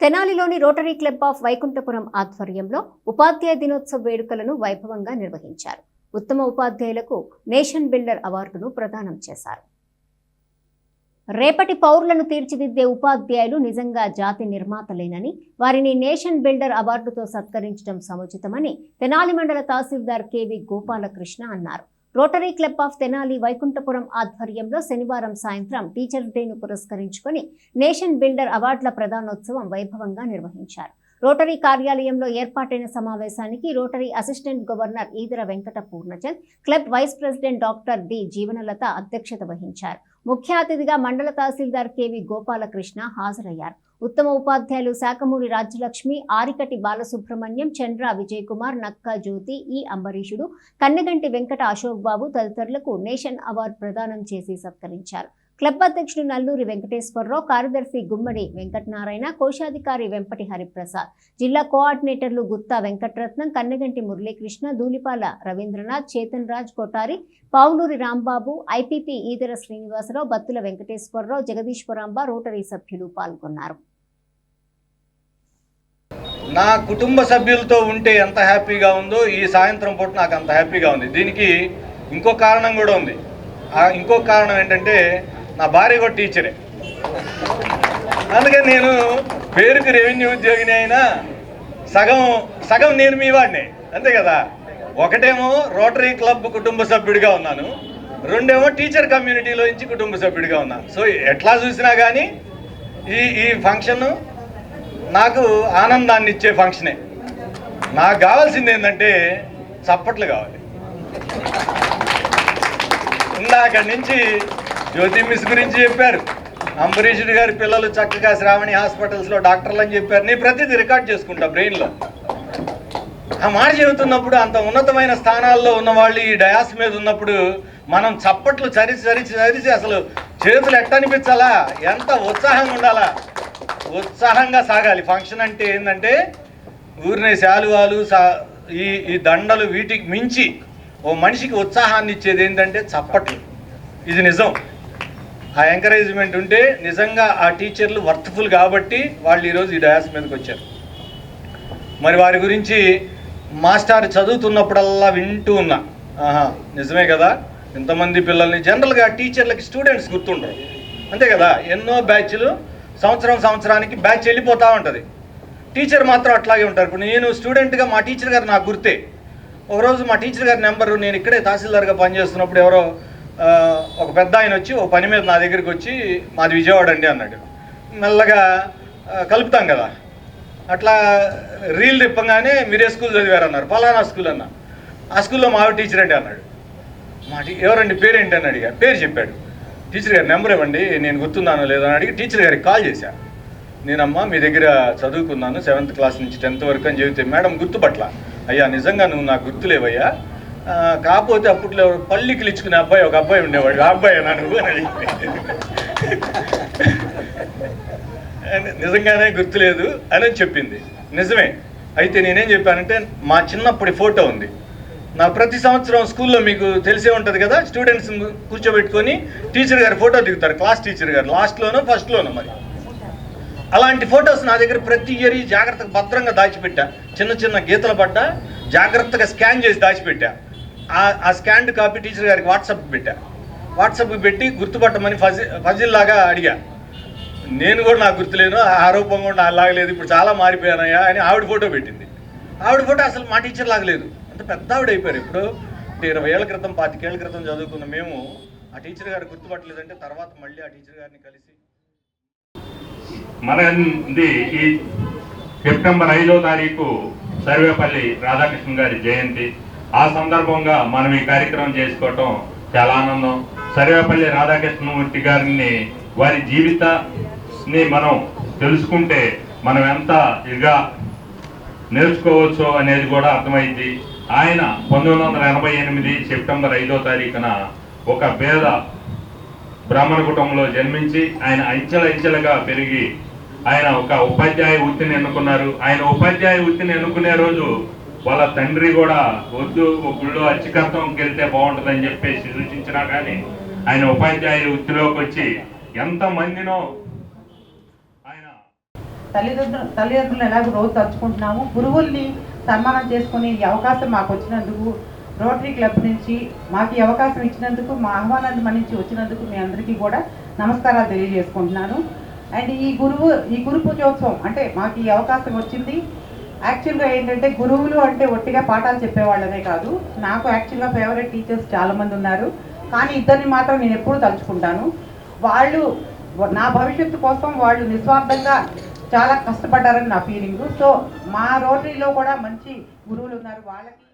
తెనాలిలోని rotary club of Vaikunthapuram ఆధ్వర్యంలో ఉపాధ్యాయ దినోత్సవ వేడుకలను వైభవంగా నిర్వహించారు. ఉత్తమ ఉపాధ్యాయులకు నేషన్ బిల్డర్ అవార్డును ప్రదానం చేశారు. రేపటి పౌరులను తీర్చిదిద్దే ఉపాధ్యాయులు నిజంగా జాతి నిర్మాతలేనని వారిని నేషన్ బిల్డర్ అవార్డుతో సత్కరించడం సముచితమని తెనాలి మండల తహసీల్దార్ కెవి గోపాలకృష్ణ అన్నారు. Rotary club of Tenali Vaikunthapuram ఆధ్వర్యంలో శనివారం సాయంత్రం టీచర్ డేను పురస్కరించుకొని నేషన్ బిల్డర్ అవార్డుల ప్రధానోత్సవం వైభవంగా నిర్వహించారు. రోటరీ కార్యాలయంలో ఏర్పాటైన సమావేశానికి Rotary assistant governor Edara Venkata Purnachand club vice president doctor D Jeevanalatha అధ్యక్షత వహించారు. ముఖ్య అతిథిగా మండల తహసీల్దార్ కెవి గోపాలకృష్ణ హాజరయ్యారు. ఉత్తమ ఉపాధ్యాయులు శాఖమూరి రాజ్యలక్ష్మి ఆరికటి బాలసుబ్రహ్మణ్యం చంద్ర విజయ్ కుమార్ నక్కా జ్యోతి ఈ అంబరీషుడు కన్నగంటి వెంకట అశోక్ బాబు తదితరులకు నేషన్ అవార్డు ప్రదానం చేసి సత్కరించారు. క్లబ్ అధ్యక్షుడు నల్లూరి వెంకటేశ్వరరావు కార్యదర్శి గుమ్మడి వెంకటనారాయణ కోశాధికారి వెంపటి హరిప్రసాద్ జిల్లా కోఆర్డినేటర్లు గుత్తా వెంకటరత్నం కన్నగంటి మురళీకృష్ణ ధూలిపాల రవీంద్రనాథ్ చేతన్ రాజ్ కొటారి పావులూరి రాంబాబు ఐపీపీ ఈదర శ్రీనివాసరావు బత్తుల వెంకటేశ్వరరావు జగదీశ్వరాంబ రోటరీ సభ్యులు పాల్గొన్నారు. నా కుటుంబ సభ్యులతో ఉంటే ఎంత హ్యాపీగా ఉందో ఈ సాయంత్రం పూట నాకు అంత హ్యాపీగా ఉంది. దీనికి ఇంకో కారణం కూడా ఉంది. ఇంకో కారణం ఏంటంటే నా భార్య కూడా టీచరే. అందుకని నేను పేరుకి రెవెన్యూ ఉద్యోగిని అయినా సగం సగం నేను మీ వాడిని. అంతే కదా? ఒకటేమో రోటరీ క్లబ్ కుటుంబ సభ్యుడిగా ఉన్నాను. రెండేమో టీచర్ కమ్యూనిటీలో నుంచి కుటుంబ సభ్యుడిగా ఉన్నాను. సో ఎట్లా చూసినా కానీ ఈ ఈ ఫంక్షన్ నాకు ఆనందాన్ని ఇచ్చే ఫంక్షనే. నాకు కావాల్సింది ఏంటంటే చప్పట్లు కావాలి. ఇందాక నుంచి జ్యోతి మిస్ గురించి చెప్పారు. అంబరీషుడి గారి పిల్లలు చక్కగా శ్రావణి హాస్పిటల్స్లో డాక్టర్లు అని చెప్పారు. నేను ప్రతిదీ రికార్డ్ చేసుకుంటా బ్రెయిన్లో. ఆ మాట చెబుతున్నప్పుడు అంత ఉన్నతమైన స్థానాల్లో ఉన్న వాళ్ళు ఈ డయాస్ మీద ఉన్నప్పుడు మనం చప్పట్లు చరిచి చరిచి చరిచి అసలు చేతులు ఎట్ట అనిపించాలా ఎంత ఉత్సాహంగా ఉండాలా? ఉత్సాహంగా సాగాలి. ఫంక్షన్ అంటే ఏంటంటే ఊరినే శాలువాలు సా ఈ ఈ దండలు వీటికి మించి ఓ మనిషికి ఉత్సాహాన్ని ఇచ్చేది ఏంటంటే చప్పట్లు. ఇది నిజం. ఆ ఎంకరేజ్మెంట్ ఉంటే నిజంగా ఆ టీచర్లు వర్త్ఫుల్ కాబట్టి వాళ్ళు ఈరోజు ఈ డయాస్ మీదకి వచ్చారు. మరి వారి గురించి మాస్టర్ చదువుతున్నప్పుడల్లా వింటూ ఉన్నా. ఆహా నిజమే కదా? ఇంతమంది పిల్లల్ని జనరల్గా టీచర్లకి స్టూడెంట్స్ గుర్తుండరు. అంతే కదా? ఎన్నో బ్యాచ్లు సంవత్సరం సంవత్సరానికి బ్యాచ్ వెళ్ళిపోతూ ఉంటుంది. టీచర్ మాత్రం అట్లాగే ఉంటారు. ఇప్పుడు నేను స్టూడెంట్గా మా టీచర్ గారు నాకు గుర్తే ఒకరోజు మా టీచర్ గారి నెంబరు నేను ఇక్కడే తహసీల్దార్గా పనిచేస్తున్నప్పుడు ఎవరో ఒక పెద్ద ఆయన వచ్చి ఒక పని మీద నా దగ్గరికి వచ్చి మాది విజయవాడ అండి అన్నాడు. మెల్లగా కలుపుతాం కదా. అట్లా రీల్ తిప్పంగానే మీరే స్కూల్ చదివారు అన్నారు పలానా స్కూల్ అన్న. ఆ స్కూల్లో మా టీచర్ అండి అన్నాడు. మా ఎవరండి? పేరేంటి? అని అడిగా. పేరు చెప్పాడు. టీచర్ గారి నెంబర్ ఇవ్వండి నేను గుర్తున్నాను లేదో అని అడిగి టీచర్ గారికి కాల్ చేశాను నేనమ్మా మీ దగ్గర చదువుకున్నాను సెవెంత్ క్లాస్ నుంచి టెన్త్ వరకు అని చెబితే మేడం గుర్తుపట్ల అయ్యా నిజంగా నువ్వు నాకు గుర్తులేవయ్యా కాకపోతే అప్పట్లో పల్లికి ఇచ్చుకునే అబ్బాయి ఒక అబ్బాయి ఉండేవాడు ఆ అబ్బాయి నా నువ్వు అని నిజంగానే గుర్తులేదు అని చెప్పింది నిజమే. అయితే నేనేం చెప్పానంటే మా చిన్నప్పటి ఫోటో ఉంది. నా ప్రతి సంవత్సరం స్కూల్లో మీకు తెలిసే ఉంటుంది కదా స్టూడెంట్స్ కూర్చోబెట్టుకొని టీచర్ గారు ఫోటో దిగుతారు క్లాస్ టీచర్ గారు. లాస్ట్లోనో ఫస్ట్లోనో మరి. అలాంటి ఫొటోస్ నా దగ్గర ప్రతి ఇయర్ జాగ్రత్తగా భద్రంగా దాచిపెట్టా. చిన్న చిన్న గీతలు పడ్డా జాగ్రత్తగా స్కాన్ చేసి దాచిపెట్టా. ఆ- ఆ స్కాన్డ్ కాపీ టీచర్ గారికి వాట్సాప్ పెట్టా. వాట్సాప్కి పెట్టి గుర్తుపట్టమని ఫజి ఫజిల్ లాగా అడిగా. నేను కూడా నాకు గుర్తులేను ఆ ఆరోపం కూడా నాకు లాగలేదు ఇప్పుడు చాలా మారిపోయానయ్యా అని ఆవిడ ఫోటో పెట్టింది. ఆవిడ ఫోటో అసలు మా టీచర్ లాగలేదు. అంత పెద్ద ఆవిడ అయిపోయారు. ఇప్పుడు ఇరవై ఏళ్ళ క్రితం పాతికేళ్ళ క్రితం చదువుకున్న మేము ఆ టీచర్ గారు గుర్తుపట్టలేదంటే తర్వాత మళ్ళీ ఆ టీచర్ గారిని కలిసి మనది ఈ సెప్టెంబర్ ఐదో తారీఖు సర్వేపల్లి రాధాకృష్ణ గారి జయంతి. ఆ సందర్భంగా మనం ఈ కార్యక్రమం చేసుకోవటం చాలా ఆనందం. సర్వేపల్లి రాధాకృష్ణమూర్తి గారిని వారి జీవితాన్ని మనం తెలుసుకుంటే మనం ఎంత ఇదిగా నేర్చుకోవచ్చు అనేది కూడా అర్థమైంది ఆయన పంతొమ్మిది వందల ఎనభై ఎనిమిది సెప్టెంబర్ ఐదో తారీఖున ఒక పేద బ్రాహ్మణ కుటుంబంలో జన్మించి ఆయన అంచెల అంచెలుగా పెరిగి ఆయన ఒక ఉపాధ్యాయ వృత్తిని ఎన్నుకున్నారు. ఆయన ఉపాధ్యాయ వృత్తిని ఎన్నుకునే రోజు వాళ్ళ తండ్రి కూడా వద్దు గుళ్ళు గుళ్ళో వెళ్తే బాగుంటుందని చెప్పేసి సూచించినా కానీ ఆయన ఉపాధ్యాయ వృత్తిలోకి వచ్చి ఎంత మందినో ఆయన తల్లిదండ్రులు తల్లిదండ్రులు ఎలాగో రోజు తలుచుకుంటున్నాము. గురువుల్ని సన్మానం చేసుకునే ఈ అవకాశం మాకు వచ్చినందుకు రోటరీ క్లబ్ నుంచి మాకు ఈ అవకాశం ఇచ్చినందుకు మా ఆహ్వానాన్ని మన్నించి వచ్చినందుకు మీ అందరికీ కూడా నమస్కారాలు తెలియజేసుకుంటున్నాను. అండ్ ఈ గురువు ఈ గురు పూజోత్సవం అంటే మాకు ఈ అవకాశం వచ్చింది. యాక్చువల్గా ఏంటంటే గురువులు అంటే ఒట్టిగా పాఠాలు చెప్పేవాళ్ళనే కాదు. నాకు యాక్చువల్గా ఫేవరెట్ టీచర్స్ చాలామంది ఉన్నారు. కానీ ఇద్దరిని మాత్రం నేను ఎప్పుడూ తలుచుకుంటాను. వాళ్ళు నా భవిష్యత్తు కోసం వాళ్ళు నిస్వార్థంగా చాలా కష్టపడ్డారని నా ఫీలింగ్ సో మా రోటరీలో కూడా మంచి గురువులు ఉన్నారు. వాళ్ళకి